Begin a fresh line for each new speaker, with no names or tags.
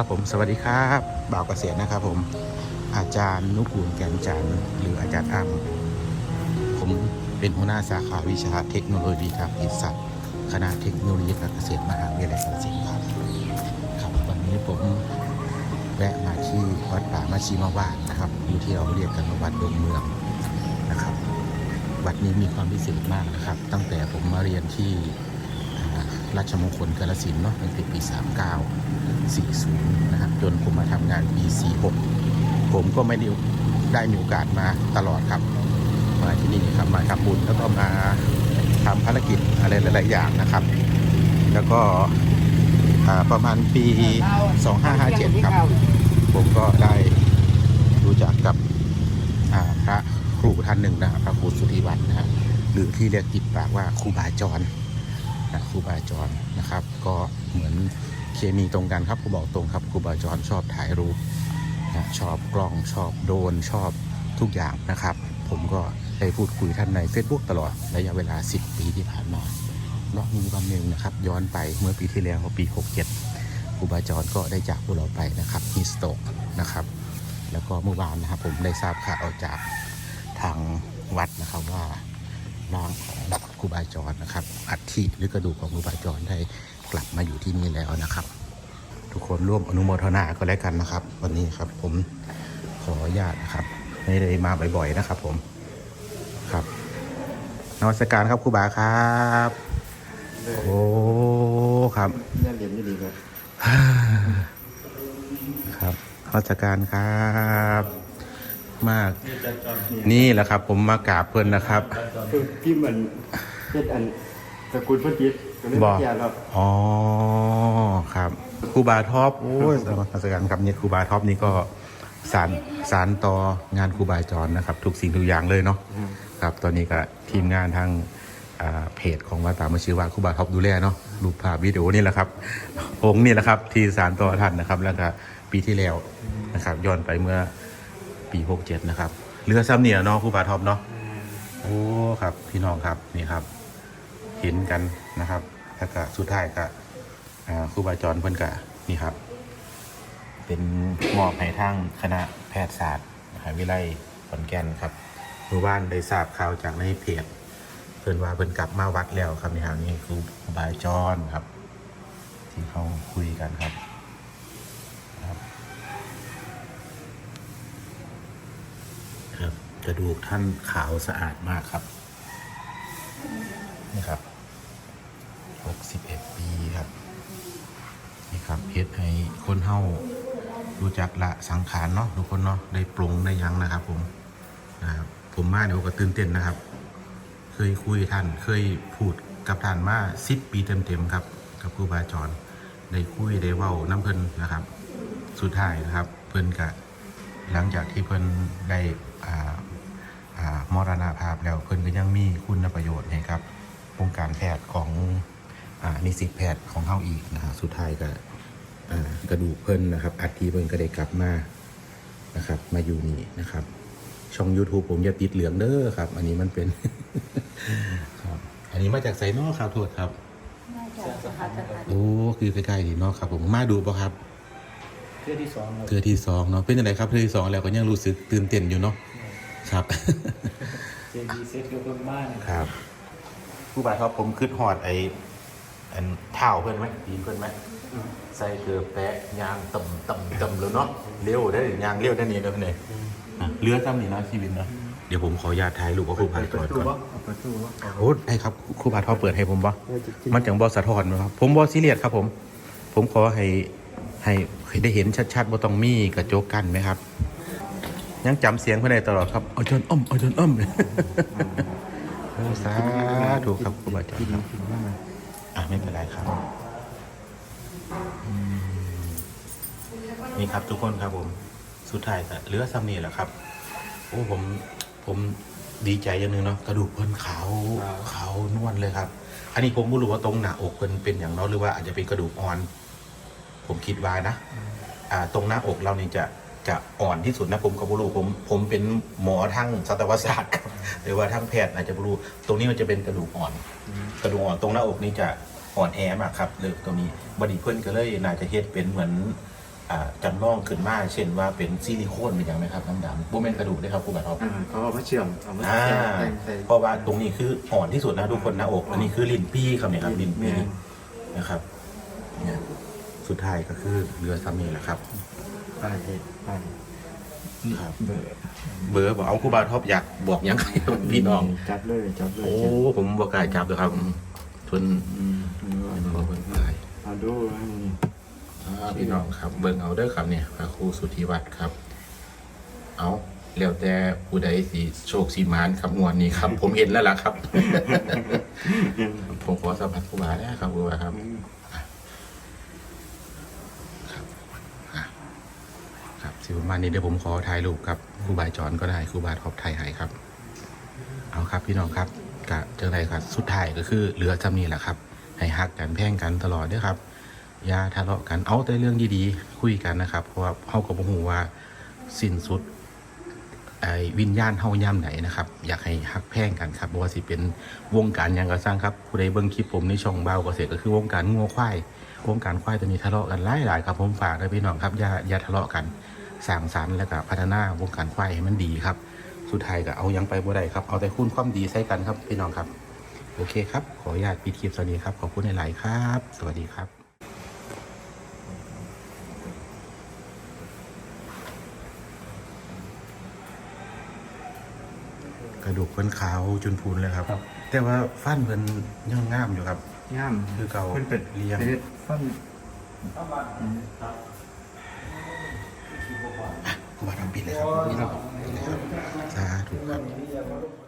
ครับผมสวัสดีครับบ่าวเกษตรนะครับผมอาจารย์นุกูลแก่นจันทร์หรืออาจารย์อ้ำผมเป็นหัวหน้าสาขาวิชาเทคโนโลยีทางอิสัตว์คณะเทคโนโลยีการเกษตรมหาวิทยาลัยเกาฬสินธุ์ครับครับวันนี้ผมแวะมาที่วัดป่ามาชีมาวานนะครับอยู่ที่เราเรียกกันว่าวัดดงเมืองนะครับ วัดนี้มีความพิเศษมากนะครับ ตั้งแต่ผมมาเรียนที่ ราชมงคลกาฬสินเนาะตั้งแต่ปี 39 40 นะครับ จนผมมาทำงานปี 46 ผมก็ไม่ได้ได้มีโอกาสมาตลอดครับ มาที่นี่ครับมาทำบุญแล้วก็มาทำภารกิจอะไรหลาย ๆ อย่างนะครับ แล้วก็ประมาณปี 2557 ครับ ผมก็ได้รู้จักกับพระครูท่านหนึ่งนะครับพระครูสุธิวัฒน์นะฮะหรือที่เรียกติดปากว่าครูบาจร นะครูบาจรนะครับ ก็เหมือนเคมีตรงกันครับครูบอกตรงครับครูบาจรชอบถ่ายรูปนะชอบกล้องชอบโดนชอบทุกอย่างนะครับ ผมก็ได้พูดคุยท่านใน Facebook ตลอดระยะเวลา 10 ปีที่ผ่านมาเนาะมีวันหนึ่งนะครับ ย้อนไปเมื่อปีที่แล้วปี 67ครูบาจรก็ได้จากพวกเราไปนะครับฮิสโตกนะครับ แล้วก็เมื่อวานนะครับผมได้ทราบข่าวจากทางวัดนะครับว่า ร่างของครูบาจรนะครับ อัฐิหรือกระดูกของครูบาจรได้กลับมาอยู่ที่นี่แล้วนะครับ ทุกคนร่วมอนุโมทนาก็แล้วกันนะครับ วันนี้ครับผมขออนุญาตนะครับไม่ได้มาบ่อยๆนะครับ ผมครับนวัตการครับครูบาครับ โอ้ครับ
เนี่ยเรียนไม่ดีครับ
ครับราชการครับ มาก นี่แหละครับ ผมมากราบเพื่อนนะครับ
คือพี่มันเฮ็ดอันสกุลพุทธิตก็เลย
บ
มา
อก
เที่ยวครับ
อ๋อครับครูบาท็อปโอ้ยราชการครับเนี่ยครูบาท็อปนี่ก็สารสารต่องานครูบาจรนะครับ ทุกสิ่งทุกอย่างเลยเนาะครับ ตอนนี้ก็ทีมงานทางอ่าเพจของวัดป่ามาชื่อว่าครูบาท็อปดูแลเนาะรูปภาพวิดีโอนี่แหละครับ องค์นี่แหละครับ ที่สารต่อท่านนะครับ แล้วก็ปีที่แล้วนะครับ ย้อนไปเมื่อ ปี67นะครับเรือซ้ำเนี่ยเนาะครูบาท็อปเนาะโอ้ครับ พี่น้องครับนี่ครับ เห็นกันนะครับแล้วก็สุดท้ายก็อ่าครูบาจรเพิ่นก็นี่ครับ เป็นมอบให้ทางคณะแพทยศาสตร์มหาวิทยาลัยขอนแก่นครับเมื่อวานได้ทราบข่าวจากในเพจเพิ่นว่าเพิ่นกลับมาวัดแล้วครับนี่ครับนี่ครูบาจรครับ ที่เขาคุยกันครับครับ ค ระดูกท่านขาวสะอาดมากครับ นี่ครับ61ปีครับ นี่ครับเฮ็ดให้คนเฮารู้จักละสังขารเนาะทุกคนเนาะได้ปรุงได้ยังนะครับ ผมนะครับผมมาเดี๋ยวก็ตื่นเต้นนะครับ เคยคุยท่านเคยพูดกับท่านมาสิบปีเต็มๆครับ กับครูบาจรได้คุยได้เว้าน้ำเพิ่นนะครับ สุดท้ายนะครับ เพิ่นกะหลังจากที่เพิ่นได้อ่า มรณภาพแล้วเพิ่นก็ยังมีคุณประโยชน์ให้ครับวงการแพทย์ของอ่านิสิตแพทย์ของเฮาอีกนะฮะสุดท้ายก็อ่ากระดูกเพิ่นนะครับอัฐิเพิ่นก็ได้กลับมานะครับ มาอยู่นี่นะครับ ช่อง YouTube ผมอย่าติดเหลืองเด้อครับ อันนี้มันเป็นครับอันนี้มาจากไซนอครับโทษครับ
น่าจะสหัสสหัส
โอ้คือใกล้ๆนี่เนาะครับ ผมมาดูป่ะครับ
เที่ยวที่สองครับ
เทือที่สองเนาะเป็นยังไงครับเทือที่สองแล้วก็ยังรู้สึกตื่นเต้นอยู่เนาะ ครับ
เจดีเซ็ตกับเพิ่มบ้าน
ครับผู้บาดครับผมขึ้นหอดไอ้อันเท้าเพื่อนไหมตีนเพื่อนไหมใส่เกลือแปะยางต่ำต่ำต่ำเลยเนาะเร็วได้ยางเร็วได้นี่เลยเนี่ยอะเรือซ้ำนี่เนาะชีวิตเนาะเดี๋ยวผมขออนุญาตถ่ายรูปกับครูบา
เปิ
ก่อ
ด
น
ตู้
ก่อน
วะเปิดตู้วะ
โอ้ได้ครับครูบาทอเปิดให้ผมปะ
เออจะกิน
มันจังบอสะท้อนไหมครับผมบอซีเรียสครับผม ผมขอให้ให้ให้ได้เห็นชัดๆว่าต้องมีกระจกกันไหมครับ ยังจำเสียงเพื่อนได้ตลอดครับเอาจนอ้อมเอาจนอ้อมโอ้สาธุครับครูบาอาจารย์ครับอะไม่เป็นไรครับอืมนี่ครับทุกคนครับผม สุดท้ายก็เหลือซ้ำนี่แหละครับ โอ้ผมผมดีใจอย่างหนึ่งเนาะกระดูกเพิ่นขาวขาวนวลเลยครับ อันนี้ผมไม่รู้ว่าตรงหน้าอกเพิ่นเป็นอย่างเนาะหรือว่าอาจจะเป็นกระดูกอ่อน ผมคิดว่านะ อ่า ตรงหน้าอกเรานี่จะ จะอ่อนที่สุดนะผมก็ไม่รู้ผมผมเป็นหมอทางสัตวศาสตร์ครับหรือว่าทางแพทย์อาจจะไม่รู้ตรงนี้มันจะเป็นกระดูกอ่อน กระดูกอ่อนตรงหน้าอกนี่จะอ่อนแอมากครับเลยตรงนี้บอดีเพื่อนก็เลยน่าจะเฮ็ดเป็นเหมือนอ่าจำลองขึ้นมาเช่นว่าเป็นซิลิโคนเป็นอย่างไรครับดำๆโบเมนกระดูกได้ครับครูบาท็อป
อ่าเขาเอามาเชื่อมเอามา
อ่า
เชื่อมแต่งใส่
เพราะว่าตรงนี้คืออ่อนที่สุดนะทุกคนหน้าอก อันนี้คือลิ้นปี้ครับเนี่ยครับลิ้นปี้
แม่น
นะครับเนี่ยสุดท้ายก็คือเรือซัมนี่แหละครับ
ไปไป
ครับ
เบอร์
เบอร์บอกเอาครูบาท็อปอยากบอกหยังไงพี่น้อง
จับเลยจับเลย
โอ้ผมบอกกล้ายจับเลยครับทน
อืมอืม
เป็นบอกเพิ่นกาย
เอาดูอันนี้
อ่าพี่น้องครับเบิ่งเอาเด้อครับเนี่ยพระครูสุทธิวัฒน์ครับ เอาแล้วแต่ผู้ใดสีโชคสีมานครับงวดนี้ครับ ผมเห็นแล้วล่ะครับ ผมขอสัมผัสครูบาแล้วครับครูบาครับครับอะครับ สิประมาณนี้เดี๋ยวผมขอถ่ายรูปครับครูบาจอนก็ได้ครูบาท็อปไทยให้ครับ เอาครับพี่น้องครับกะเจออะไรครับสุดท้ายก็คือเหลือจำนี้แหละครับ ให้ฮักกันแพ่งกันตลอดด้วยครับอย่าทะเลาะกันเอาแต่เรื่องดีๆ คุยกันนะครับ เพราะว่าเฮาก็บ่ฮู้ว่าสิ้นสุดไอ้วิญญาณเฮาย่ำไหนนะครับ อยากให้ฮักแพ่งกันครับบ่ว่าสิเป็นวงการยังก็สร้างครับผู้ใดเบิ่งคลิปผมในช่องเบาเกษตรก็คือวงการงัวควายวงการควายตัวนี้ทะเลาะกันหลายๆครับผมฝากด้วยพี่น้องครับอย่าอย่าทะเลาะกัน สร้างสรรค์แล้วก็พัฒนาวงการควายให้มันดีครับ สุดท้ายก็เอายังไปบ่ได้ครับ เอาแต่คุณความดีใส่กันครับพี่น้องครับ โอเคครับ ขออนุญาตปิดคลิปสวัสดีครับ ขอบคุณหลายๆครับ สวัสดีครับกระดูกเพิ่นขาวจุนพูนเลยครับ แต่ว่าฟันเพิ่นยังงามอยู่ครับ
ย่าม
คือเก่า
เพิ่นเป็ด
เลี้ยง
เป็ดฟัน
กูมาทำปิดเลยครับนี่ครับสาธุครับ